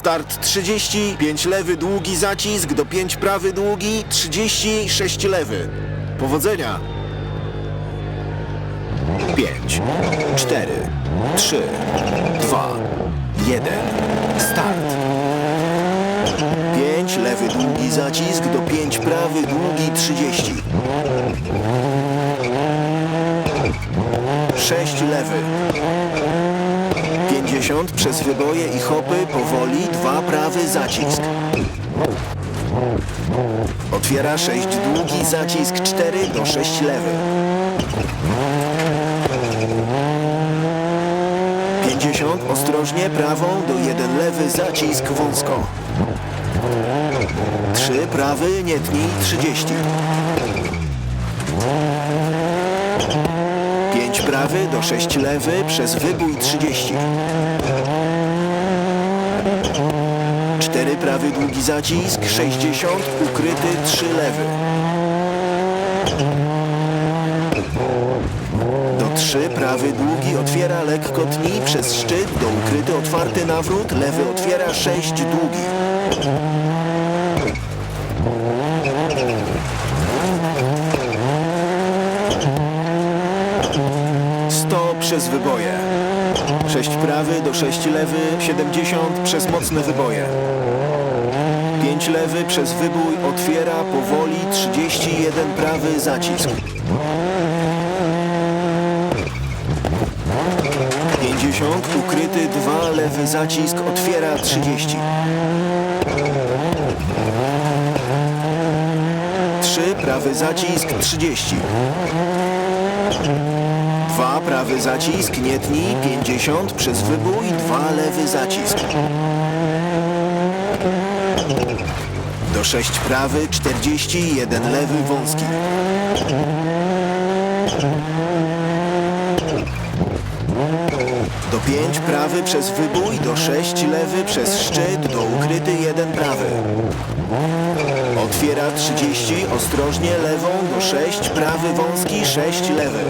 Start 30, 5 lewy, długi zacisk, do 5 prawy, długi, 30, 6 lewy. Powodzenia! 5, 4, 3, 2, 1. Start! 5 lewy, długi zacisk, do 5 prawy, długi, 30. 6 lewy. 50 przez wyboje i hopy, powoli, 2 prawy zacisk. Otwiera 6 długi zacisk, 4 do 6 lewy. 50 ostrożnie prawą do 1 lewy zacisk wąsko. 3 prawy, nie tnij, 30. 5 prawy do 6 lewy przez wybój 30. 4 prawy długi zacisk 60 ukryty 3 lewy. Do 3 prawy długi otwiera lekko tnij przez szczyt do ukryty otwarty nawrót lewy otwiera 6 długi. 100 przez wyboje. 6 prawy do 6 lewy, 70 przez mocne wyboje. 5 lewy przez wybój otwiera powoli 31 prawy zacisk. 50 ukryty 2 lewy zacisk otwiera 30. 3 prawy zacisk 30. 2 prawy zacisk, nie tnij, 50 przez wybój, 2 lewy zacisk. Do 6 prawy, 40, 1 lewy wąski. Do 5 prawy przez wybój, do 6 lewy przez szczyt, do ukryty 1 prawy. Otwiera 30, ostrożnie lewą, do 6 prawy wąski, 6 lewy.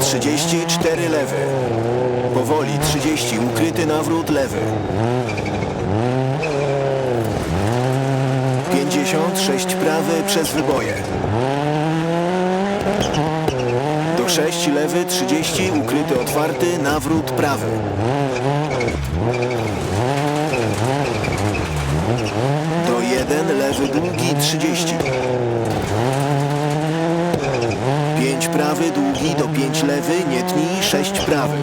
34 lewy. Powoli 30, ukryty nawrót lewy. 56 prawy przez wyboje. Do 6 lewy 30, ukryty otwarty, nawrót prawy. Do 1 lewy długi 30. 5 prawy, długi do 5 lewy, nie tnij, 6 prawy.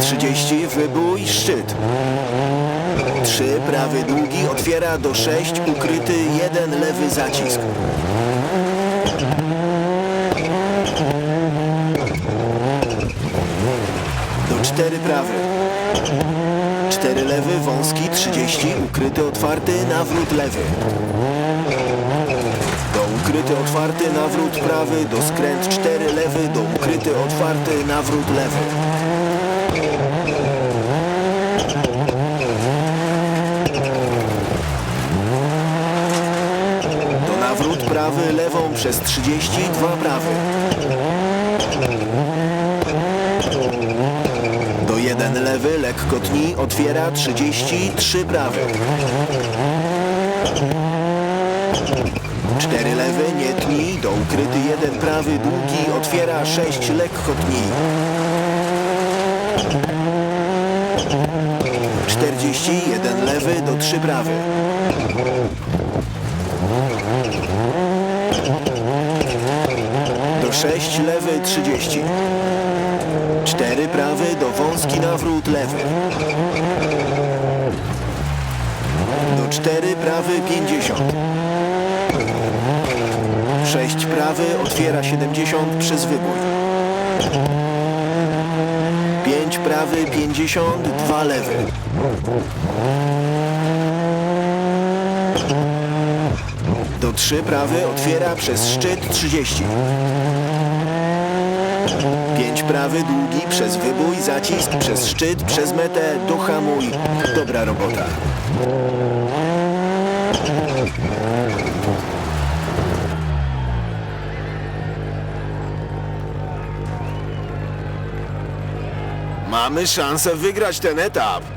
30 wybój, szczyt. 3 prawy, długi, otwiera do 6, ukryty 1 lewy zacisk. Do 4 prawy. 4 lewy, wąski, 30, ukryty, otwarty, nawrót lewy. Do ukryty, otwarty, nawrót prawy, do skręt 4 lewy, do ukryty, otwarty, nawrót lewy. Do nawrót prawy, lewą przez 30, 2 prawy. 1 lewy, lekko tnij, otwiera 30, 3 prawy. 4 lewy, nie tnij, do ukryty 1 prawy, długi, otwiera 6, lekko tnij. 40, 1 lewy, do 3 prawy. Do 6 lewy, 30. 4 prawy, do wąski nawrót lewy. Do 4 prawy, 50. 6 prawy, otwiera 70 przez wybój. 5 prawy, 50, 2 lewy. Do 3 prawy, otwiera przez szczyt 30. 5 prawy, długi, przez wybój, zacisk, przez szczyt, przez metę, dohamuj. Dobra robota. Mamy szansę wygrać ten etap.